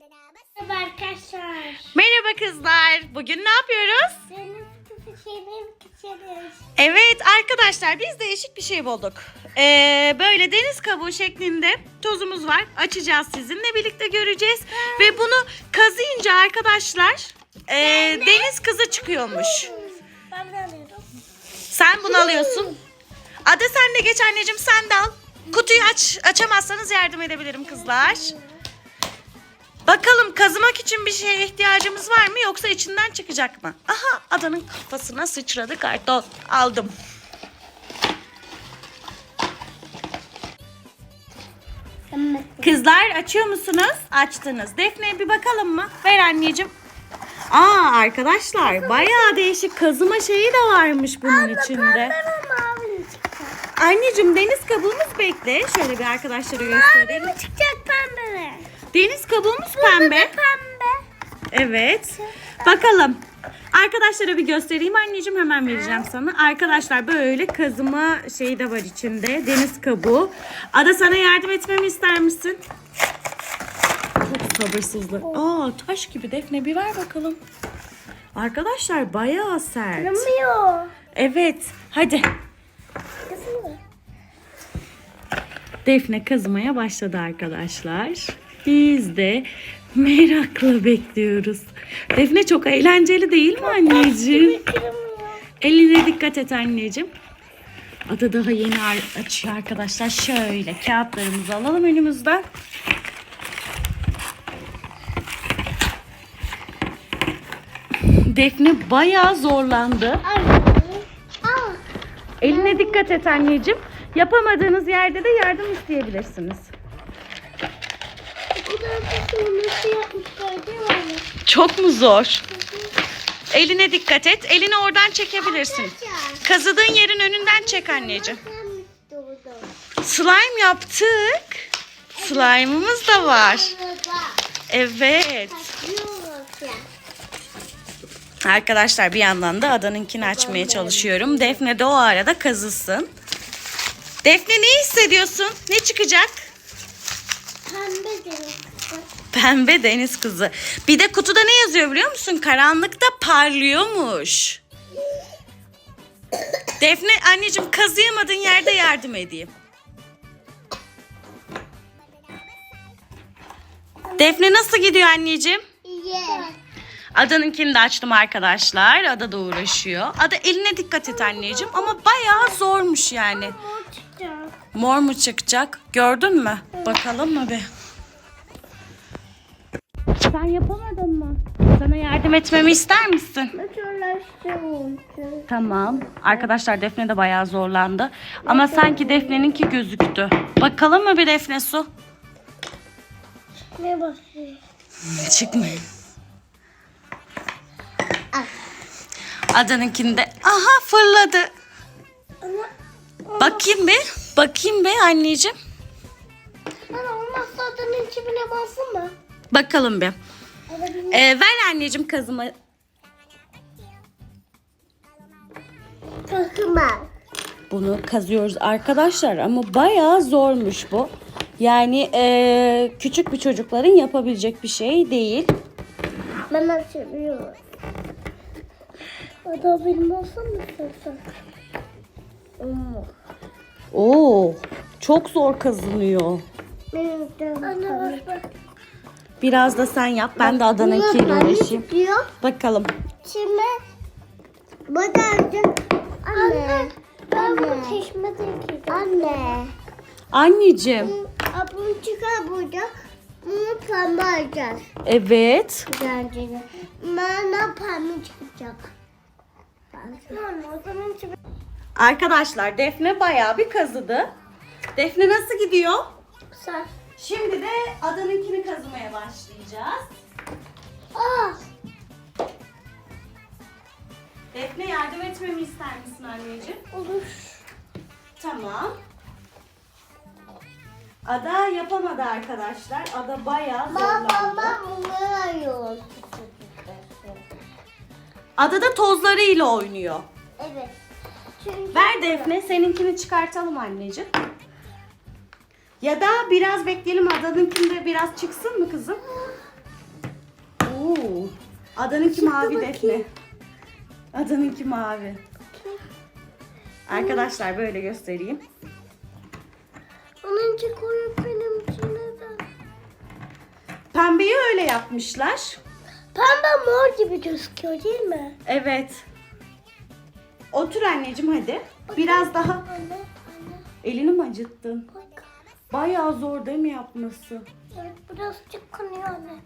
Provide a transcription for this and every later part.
Merhaba arkadaşlar. Merhaba kızlar. Bugün ne yapıyoruz? Evet arkadaşlar biz değişik bir şey bulduk. Ee, böyle deniz kabuğu şeklinde tozumuz var. Açacağız sizinle birlikte göreceğiz. Ve bunu kazıyınca arkadaşlar ee, deniz kızı çıkıyormuş. Ben alıyorum. Sen bunu alıyorsun. Ada sen de geç anneciğim sen de al. Kutuyu aç açamazsanız yardım edebilirim kızlar. Bakalım kazımak için bir şeye ihtiyacımız var mı yoksa içinden çıkacak mı? Aha adanın kafasına sıçradı karton. Aldım. Kızlar açıyor musunuz? Açtınız. Defne bir bakalım mı? Ver anneciğim. Aa arkadaşlar bayağı değişik kazıma şeyi de varmış bunun içinde. Mavi çıkacak. Anneciğim deniz kabuğumuz bekle. Şöyle bir arkadaşlara göstereyim. Mavi çıkacak pembe mi? Deniz kabuğumuz pembe. Pembe. Evet. Bakalım. Arkadaşlara bir göstereyim anneciğim hemen vereceğim sana. Arkadaşlar böyle kazıma şeyi de var içinde. Deniz kabuğu. Ada sana yardım etmemi ister misin? Çok sabırsızlı. Aa taş gibi Defne bir ver bakalım. Arkadaşlar bayağı sert. Kırmıyor. Evet. Hadi. Kızım Defne kazımaya başladı arkadaşlar. Biz de merakla bekliyoruz. Defne çok eğlenceli değil mi anneciğim? Eline dikkat et anneciğim. Ada daha yeni açıyor arkadaşlar. Şöyle kağıtlarımızı alalım önümüzden. Defne bayağı zorlandı. Eline dikkat et anneciğim. Yapamadığınız yerde de yardım isteyebilirsiniz. Bu da bir nasıl yapmışlar değil mi? Çok mu zor? Eline dikkat et. Elini oradan çekebilirsin. Kazıdığın yerin önünden çek anneciğim. Slime yaptık. Slime'ımız da var. Evet. Arkadaşlar bir yandan da adanınkini açmaya çalışıyorum. Defne de o arada kazısın. Defne ne hissediyorsun? Ne çıkacak? Pembe deniz kızı. Bir de kutuda ne yazıyor biliyor musun? Karanlıkta parlıyormuş. Defne anneciğim kazıyamadığın yerde yardım edeyim. Defne nasıl gidiyor anneciğim? Yeah. Adanınkini de açtım arkadaşlar. Ada da uğraşıyor. Ada eline dikkat et anneciğim ama bayağı zormuş yani. Mor mu çıkacak? Gördün mü? Bakalım mı bir? Sen yapamadın mı? Sana yardım etmemi ister misin? Naturlaştırdım. Tamam. Arkadaşlar Defne de bayağı zorlandı. Ama sanki Defne'ninki gözüktü. Bakalım mı bir Defne su? Ne basıyor? Çıkmıyor. Adanınkinde aha fırladı. Ama Bakayım bir. Bakayım bir anneciğim. Ana olmazsa adının içine bassın mı? Bakalım bir. Ee, ver anneciğim kazıma. Takıma. Bunu kazıyoruz arkadaşlar ama bayağı zormuş bu. Yani ee, küçük bir çocukların yapabilecek bir şey değil. Ben açabiliyorum. O da benim olsun mu istersen? Oo. Oo, çok zor kazınıyor. Benim de Anne bak bak. Biraz da sen yap. Ben de Adana'nınkiyle uğraşayım. Diyor. Bakalım. Şimdi bu da Anne. Ben bu çeşmede. Anne. Anneciğim. Abim çıkar burada. Bunu pembe alacağız. Evet. Bence de. Bana pembe çıkacak. Arkadaşlar Defne bayağı bir kazıdı. Defne nasıl gidiyor? Sen. Şimdi de Adan'ınkini kazımaya başlayacağız. Aa. Defne yardım etmemi ister misin anneciğim? Olur. Tamam. Ada yapamadı arkadaşlar. Ada bayağı zorlandı. baba bunları arıyor. Ada da tozlarıyla oynuyor. Evet. Çünkü Ver Defne seninkini çıkartalım anneciğim. Ya da biraz bekleyelim Adan'ınkinde biraz çıksın mı kızım? Oo. Adanınki Çıktı mavi bakayım. Defne. Adanınki mavi. Arkadaşlar böyle göstereyim. Onuncu koyu benim için neden? Pembeyi öyle yapmışlar. Pembe mor gibi gözüküyor değil mi? Evet. Otur anneciğim hadi. Biraz daha. Anne, anne Elini mi acıttın? bak. Bayağı zor değil mi yapması? Evet, birazcık kanıyor anne.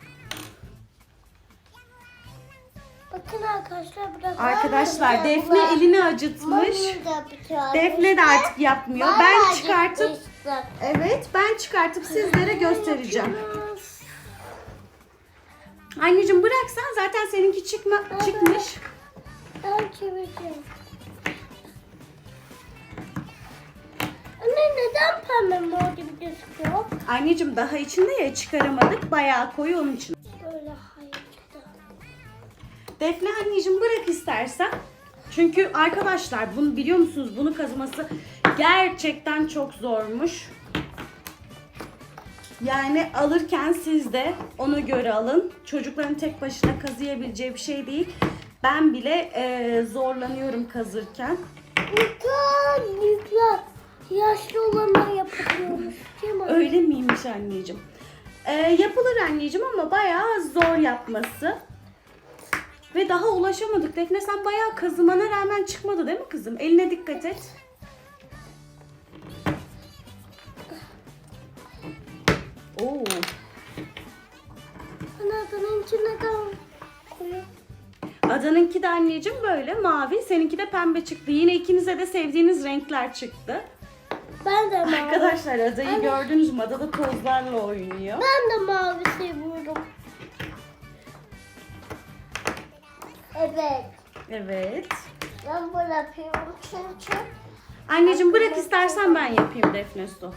Bakın arkadaşlar biraz Arkadaşlar Defne elini acıtmış. Defne de artık yapmıyor. Ben çıkartıp Evet, ben çıkartıp sizlere göstereceğim. Anneciğim bıraksan zaten seninki çıkma çıkmış. Ben çevireceğim. Anne pembe mor gibi gözüküyor? Anneciğim daha içinde ya çıkaramadık. Bayağı koyu onun için. Böyle. Defne anneciğim bırak istersen. Çünkü arkadaşlar bunu biliyor musunuz? Bunu kazıması gerçekten çok zormuş. Yani alırken siz de ona göre alın. Çocukların tek başına kazıyabileceği bir şey değil. Ben bile eee, zorlanıyorum kazırken. Büyükler, büyükler. Yaşlı olanlar yapabiliyormuş? Öyle miymiş anneciğim? Ee, yapılır anneciğim ama bayağı zor yapması. Ve daha ulaşamadık. Defne sen bayağı kazımana rağmen çıkmadı değil mi kızım? Eline dikkat et. Oo. Ana adamın içine kan koyuyor. Adanınki de anneciğim böyle mavi, seninki de pembe çıktı. Yine ikinize de sevdiğiniz renkler çıktı. Ben de mavi. Arkadaşlar adayı gördünüz mü? Adada tozlarla oynuyor. Ben de mavi seviyorum. Evet. Evet. Ben böyle yapıyorum çünkü. Anneciğim bırak istersen ben yapayım Defne Su.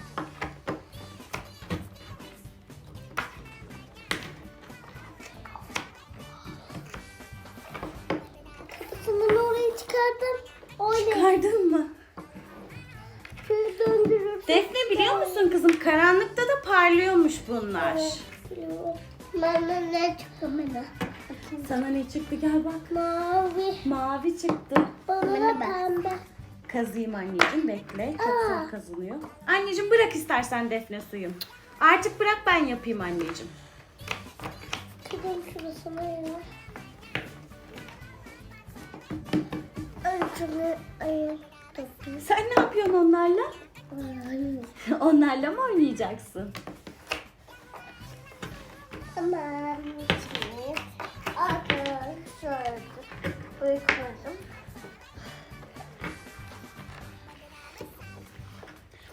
Kızım karanlıkta da parlıyormuş bunlar. Bana ne çıktı bana? Sana ne çıktı gel bak. Mavi. Mavi çıktı. Bana da pembe. Kazıyım anneciğim bekle. Çok Aa. zor kazınıyor. Anneciğim bırak istersen Defne suyu. Artık bırak ben yapayım anneciğim. Gidelim şurasına ya. Önce ayı. Sen ne yapıyorsun onlarla? Onlarla mı oynayacaksın? Tamam. Şimdi arkadaşlar koydum.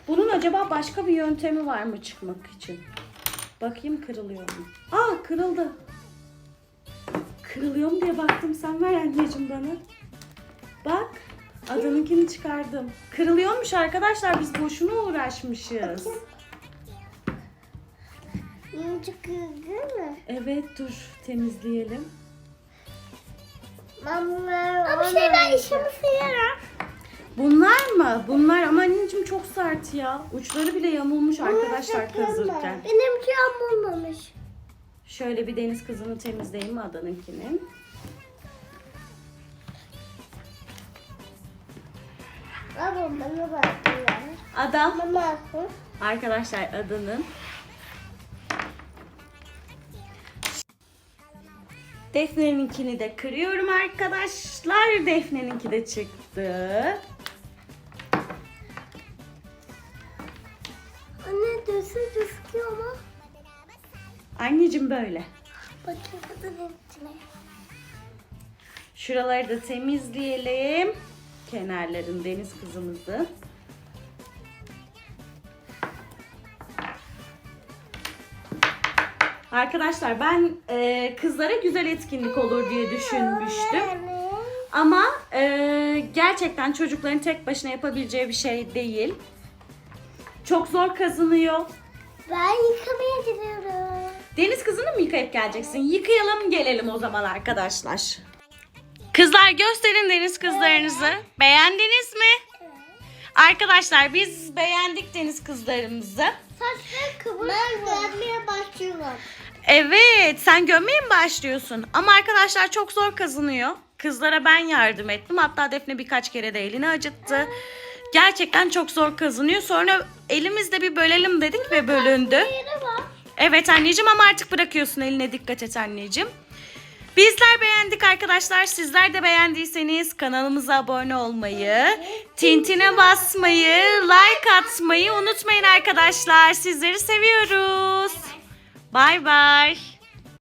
Bunun acaba başka bir yöntemi var mı çıkmak için? Bakayım kırılıyor mu? Aa kırıldı. Kırılıyor mu diye baktım. Sen ver anneciğim bana. Bak. Adanınkini çıkardım. Kırılıyormuş arkadaşlar. Biz boşuna uğraşmışız. İnci kırdı mı? Evet dur temizleyelim. Mama. Ama şeyler işimize yarar. Bunlar mı? Bunlar ama anneciğim çok sert ya. Uçları bile yamulmuş arkadaşlar kazırken. Benimki yağmurmamış. Şöyle bir deniz kızını temizleyeyim mi adanınkini? Baba bana bak ya. Ada. Mama. Arkadaşlar adanın. Defne'ninkini de kırıyorum arkadaşlar. Defne'ninki de çıktı. Anne düzü gözüküyor ama. Anneciğim böyle. Bakayım bu da. Şuraları da temizleyelim. Kenarların deniz kızımızı. Arkadaşlar ben e, kızlara güzel etkinlik olur diye düşünmüştüm. Ama e, gerçekten çocukların tek başına yapabileceği bir şey değil. Çok zor kazınıyor. Ben yıkamaya gidiyorum. Deniz kızını mı yıkayıp geleceksin? Yıkayalım gelelim o zaman arkadaşlar. Kızlar gösterin deniz kızlarınızı. Beğendiniz mi? Arkadaşlar biz beğendik deniz kızlarımızı. Saçları kıvır Ben görmeye başlıyorum. Evet sen gömmeye mi başlıyorsun? Ama arkadaşlar çok zor kazınıyor. Kızlara ben yardım ettim. Hatta Defne birkaç kere de elini acıttı. Gerçekten çok zor kazınıyor. Sonra elimizde bir bölelim dedik ve bölündü. Evet anneciğim ama artık bırakıyorsun eline dikkat et anneciğim. Bizler beğendik arkadaşlar. Sizler de beğendiyseniz kanalımıza abone olmayı, tintine basmayı, like atmayı unutmayın arkadaşlar. Sizleri seviyoruz. Bay bay.